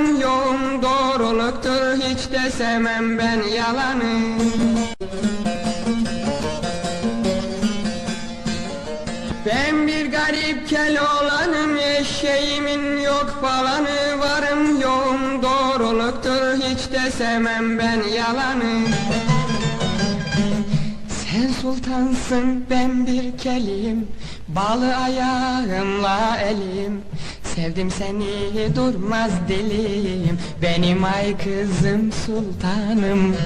Yoğum doğruluktur hiç de sevmem ben yalanı. Ben bir garip keloğlanım eşeğimin yok falanı Varım yoğum doğruluktur hiç de sevmem ben yalanı. Sen sultansın ben bir kelim Balı ayağımla elim Sevdim seni durmaz dilim Benim ay kızım sultanım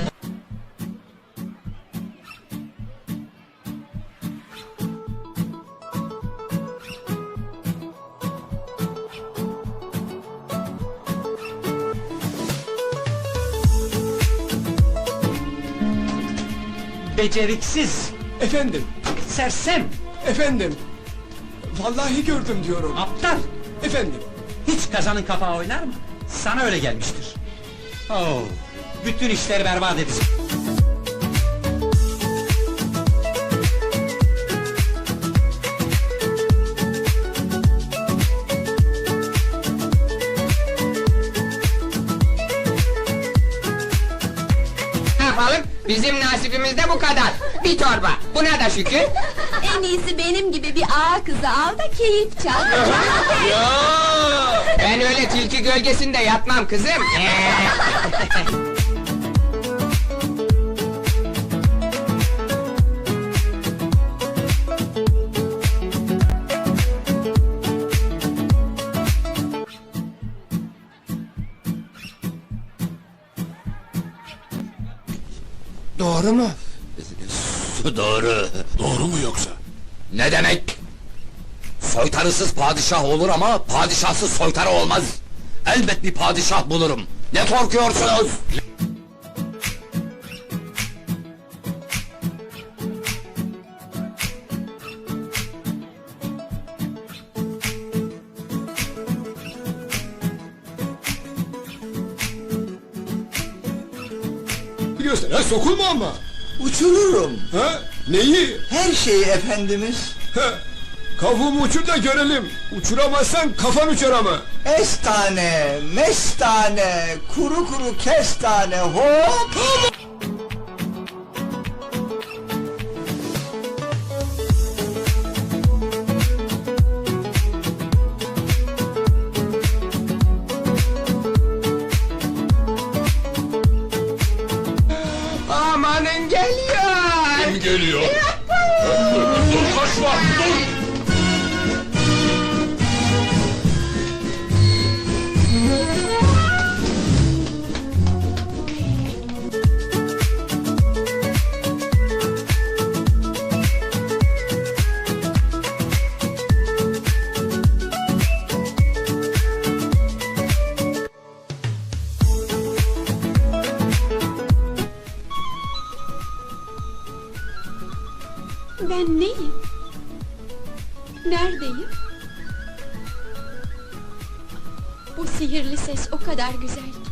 Beceriksiz, Efendim, sersem, efendim. Vallahi gördüm diyorum. aptal. Efendim. Hiç kazanın kapağı oynar mı? Sana öyle gelmiştir. Oh, bütün işleri berbat edecek. Ne yapalım? Bizim nasibimiz de bu kadar. Bir torba. Buna da şükür. En iyisi benim gibi bir ağa kızı al da keyif çal. Ben öyle tilki gölgesinde yatmam kızım. Doğru mu? Doğru. Doğru mu yoksa? Ne demek? Soytarısız padişah olur ama padişahsız soytarı olmaz. Elbet bir padişah bulurum. Ne korkuyorsunuz? Biliyorsun ha sokulma ama. Uçururum. Ha? Neyi? Her şeyi efendimiz. Kavuğumu uçur da görelim. Uçuramazsan kafan uçar ama. Estane, mestane, kuru kuru kestane, hop! Amanın geliyor. Kim geliyor? dur kaçma, dur! Ben neyim? Neredeyim? Bu sihirli ses o kadar güzel ki.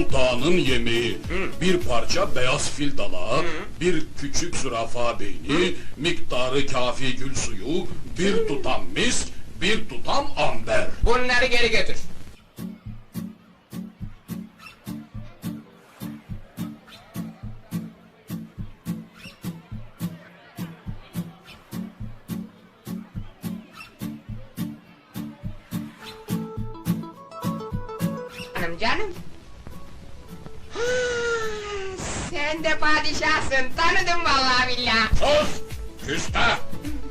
Sultanın yemeği, bir parça beyaz fil dalağı, bir küçük zürafa beyni, miktarı kafi gül suyu, bir tutam misk, bir tutam amber. Bunları geri götür. Hanım canım. Sen de padişahsın. Tanıdım vallahi billahi. Sus! Küste!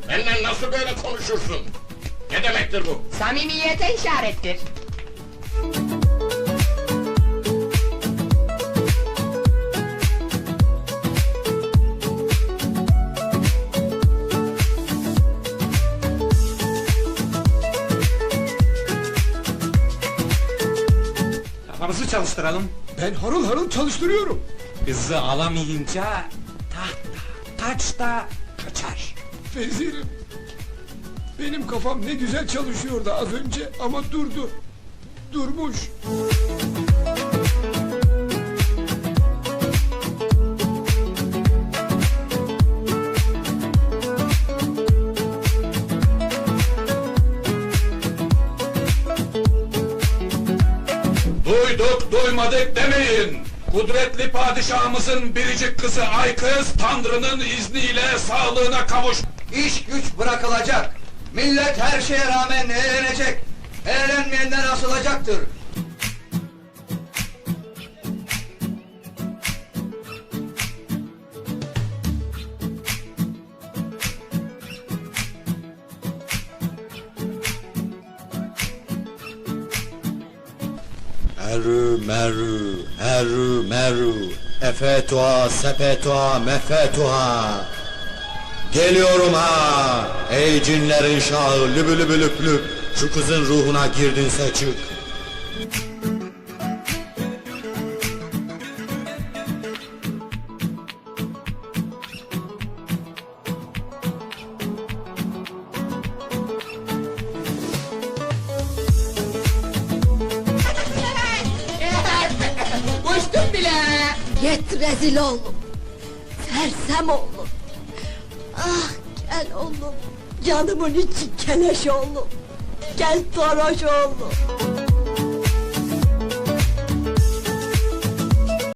Benimle nasıl böyle konuşursun? Ne demektir bu? Samimiyete işarettir. Kafamızı çalıştıralım. Ben harıl harıl çalıştırıyorum. Kızı alamayınca taht da, taç da kaçar. Vezirim. Benim kafam ne güzel çalışıyordu az önce ama durdu. Durmuş. Duymadık demeyin. Kudretli padişahımızın biricik kızı Aykız Tanrı'nın izniyle sağlığına kavuş. İş güç bırakılacak. Millet her şeye rağmen eğlenecek. Eğlenmeyenler asılacaktır. Erü merü, erü merü, efetua sepetua mefetua. Geliyorum ha, ey cinlerin şahı lübü lübü lüp lüp, şu kızın ruhuna girdinse çık. Rezil oğlum. Sersem oğlum. Ah gel oğlum. Canımın içi keleş oğlum. Gel toroş oğlum.